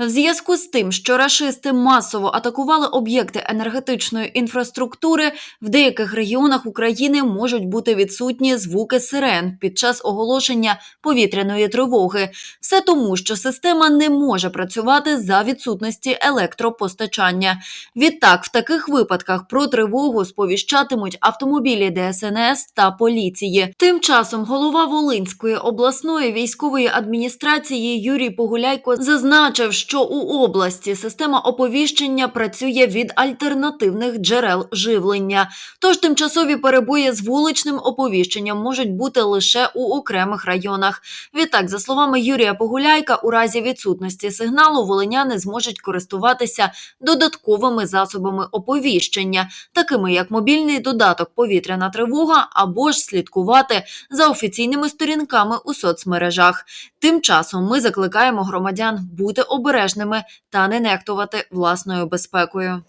В зв'язку з тим, що рашисти масово атакували об'єкти енергетичної інфраструктури, в деяких регіонах України можуть бути відсутні звуки сирен під час оголошення повітряної тривоги. Все тому, що система не може працювати за відсутності електропостачання. Відтак, в таких випадках про тривогу сповіщатимуть автомобілі ДСНС та поліції. Тим часом голова Волинської обласної військової адміністрації Юрій Погуляйко зазначив, що у області система оповіщення працює від альтернативних джерел живлення. Тож тимчасові перебої з вуличним оповіщенням можуть бути лише у окремих районах. Відтак, за словами Юрія Погуляйка, у разі відсутності сигналу волиняни зможуть користуватися додатковими засобами оповіщення, такими як мобільний додаток Повітряна тривога або ж слідкувати за офіційними сторінками у соцмережах. Тим часом ми закликаємо громадян бути обережними та не нехтувати власною безпекою.